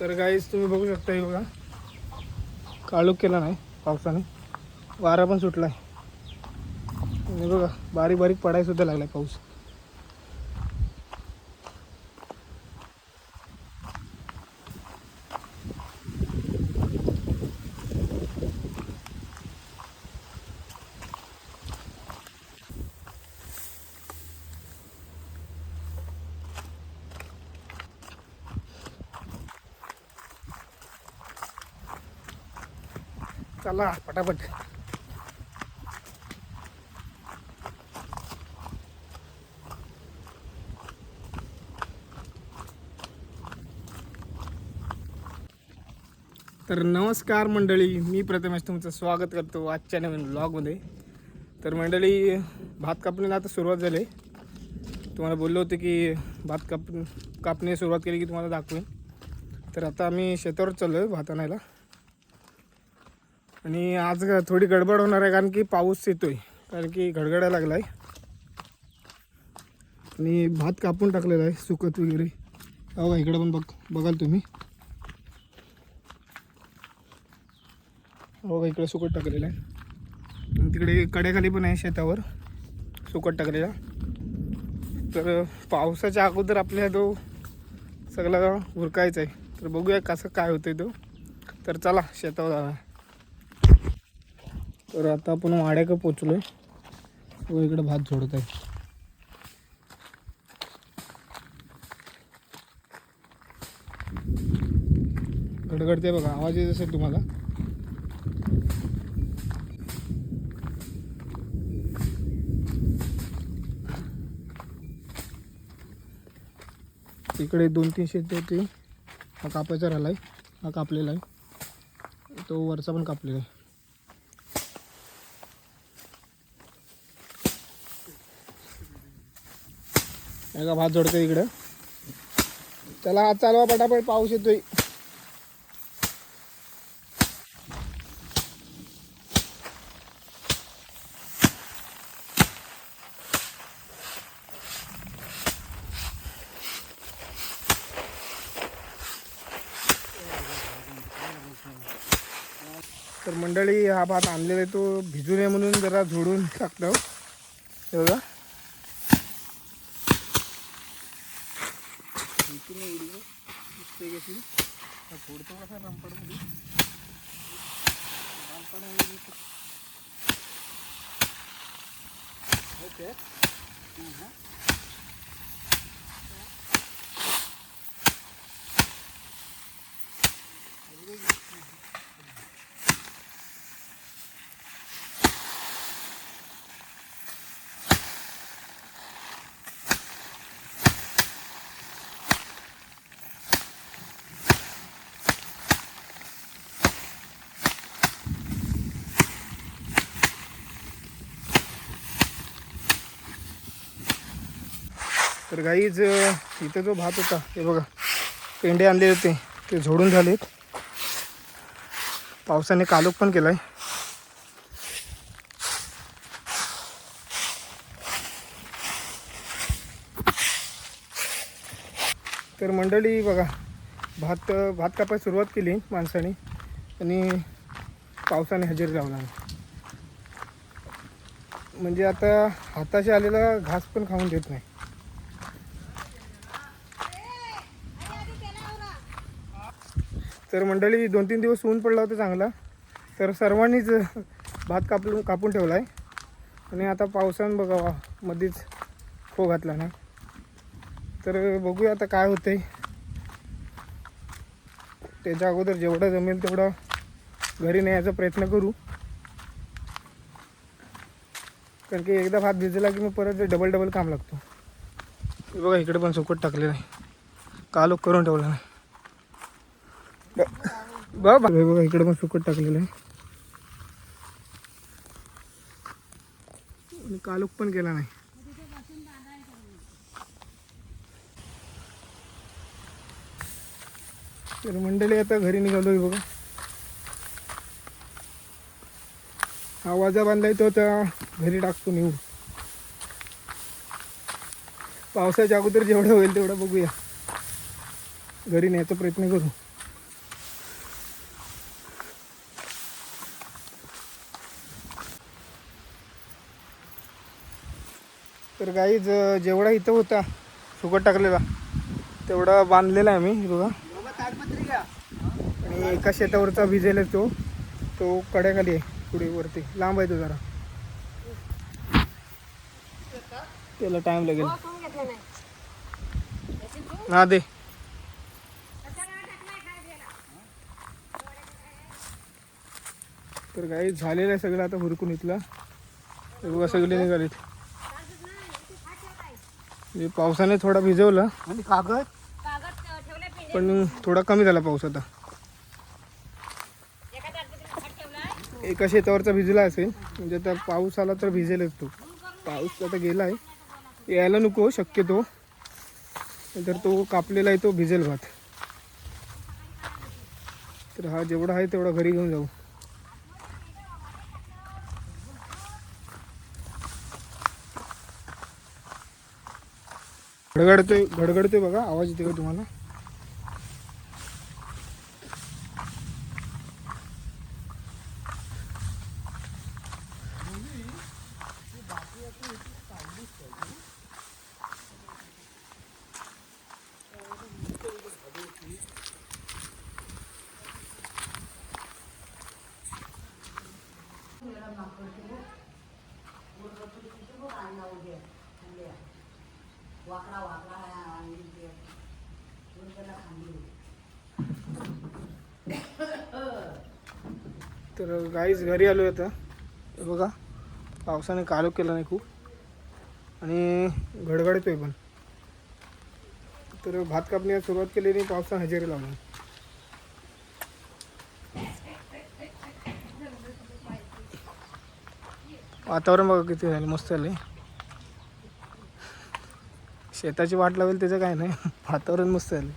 तर गाईज तुम्ही बघू शकता हे बघा. काळोख केला नाही पावसाने. वारा पण सुटला आहे आणि बघा बारीक बारीक पडायसुद्धा लागला आहे पाऊस. चला पटापट. तर नमस्कार मंडळी मी प्रथमेश तुमचं स्वागत करतो आजच्या नवीन ब्लॉगमध्ये तर मंडळी भात कापणीला आता सुरुवात झाली. तुम्हाला बोललो होते की भात काप कापणी सुरुवात केली की तुम्हाला दाखवेन. तर आता आम्ही शेतावर चाललो आहे भात आणायला. आणि आज थोडी गडबड होणार आहे कारण की पाऊस येतोय. कारण की गडगडा लागला आहे आणि भात कापून टाकलेला आहे सुकत वगैरे. हो का इकडे पण बघ बघाल तुम्ही. हो का इकडे सुकट टाकलेलं आहे. आणि तिकडे कड्याखाली पण आहे शेतावर सुकट टाकलेला. तर पावसाच्या अगोदर आपल्या तो सगळा हुरकायचा आहे. तर बघूया कसं काय होतंय तो. तर चला शेतावर जाऊया. तर आता आपण वाड्याकडे पोचलो व इकडे भात झोडत आहे. गडगडते बघा आवाज येत असेल तुम्हाला. इकडे दोन तीन शेत होते हा कापायचा राहिला आहे हा कापलेला आहे. तो वरचा पण कापलेला आहे. का भात जोडतोय इकडं. चला आज चालवा पटापट पाऊस येतोय. तर मंडळी हा भात आणलेला आहे तो भिजू नये म्हणून जरा झोडून टाकतो. ఇంటిని ఉడిగి స్ప్రే చేసి పొడితో కూడా సార్ రంపడం ఇది రంపడం ఓకే तर गाईज इथं जो भात होता हे बघा पेंडे आणले होते ते झोडून झालेत. पावसाने कालोख पण केला आहे तर मंडळी बघा भात भात कापायला सुरुवात केली माणसाने आणि पावसाने हजेरी लावला. म्हणजे आता हाताशी आलेला घास पण खाऊन देत नाही. तर मंडळी दोन तीन दिवस ऊन पडला होता चांगला. तर सर्वांनीच भात कापलं कापून ठेवला आहे आणि आता पावसानं बघावा मध्येच खो घातला ना. तर बघूया आता काय होतंय. त्याच्या अगोदर जेवढं जमेल तेवढं घरी न्यायचा प्रयत्न करू. कारण की एकदा भात भिजला की मग परत डबल डबल काम लागतो. बघा इकडे पण सुकट टाकलेलं आहे. कालोख करून ठेवला नाही. बघा हे बघा इकडे पण सुकट टाकलेलं आहे. आणि कालोख पण केला नाही. तर मंडळी आता घरी निघालोय बघा. हा वाजा बांधलाय तो त्या घरी टाकतो नेऊ. पावसाच्या अगोदर जेवढं होईल तेवढं बघूया. घरी न्यायचा प्रयत्न करू. तर गाईज जेवढा इथं होता सुकट टाकलेला तेवढा बांधलेला आहे मी बघा. आणि एका शेतावरचा भिजेल आहे तो तो कड्याखाली आहे पुढे वरती. लांब आहे तो जरा. त्याला टाइम लागेल. हा दे. तर काही झालेलं आहे सगळं आता हुरकून इथला. बघा सगळे निघालेत. म्हणजे पावसाने थोडा भिजवला. आणि कागद? पण थोडा कमी झाला पाऊस आता. एका शेतावरचा भिजला असेल. म्हणजे आता पाऊस आला तर भिजेलच तो. पाऊस आता गेला आहे यायला नको शक्यतो. तर तो कापलेला आहे तो भिजेल भात. तर हा जेवढा आहे तेवढा घरी घेऊन जाऊ. गडगडतोय गडगडतोय बघा आवाज येते का तुम्हाला? तर गाईच घरी आलो आता. हे बघा पावसाने कालो केला नाही खूप. आणि गडगडतोय पण. तर भात कापण्यास सुरुवात केली नाही पावसाने हजेरी लावली. वातावरण बघा किती झालं मस्त झालं शेताची वाट लावेल त्याचं काय नाही. वातावरण मस्त झालं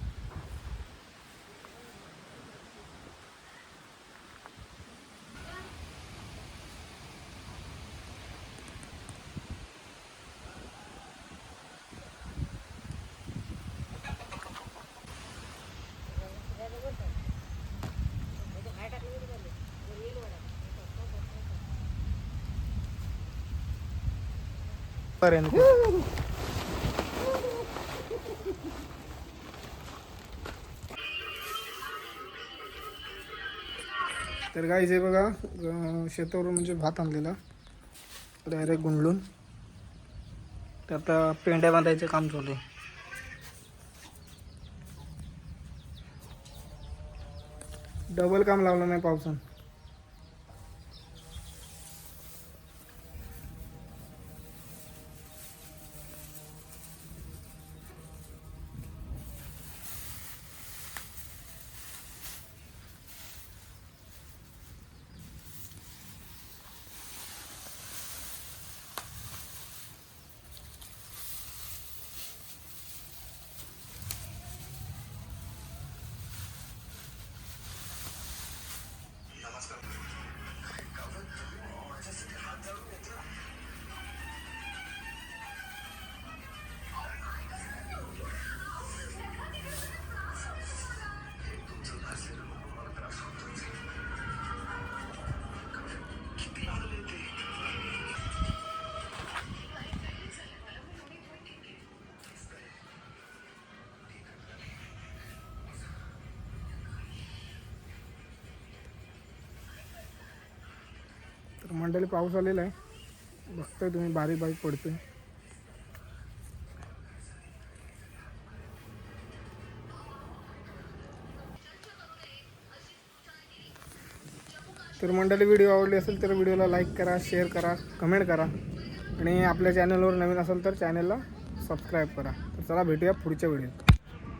पर्यंत. तर गाईज हे बघा शेतावरून म्हणजे भात आणलेला. डायरेक्ट गुंडलून. तर आता पेंड्या बांधायचं काम चालू आहे. डबल काम लावलं नाही पावसानं. मंडळी पाऊस आलेला आहे. बघताय तुम्ही बारीक बारीक पडतोय. तर मंडळी व्हिडिओ आवडली असेल तर व्हिडिओला लाईक करा शेअर करा कमेंट करा. आणि आपल्या चॅनलवर नवीन असेल तर चॅनलला सबस्क्राईब करा. तर चला भेटूया पुढच्या व्हिडिओत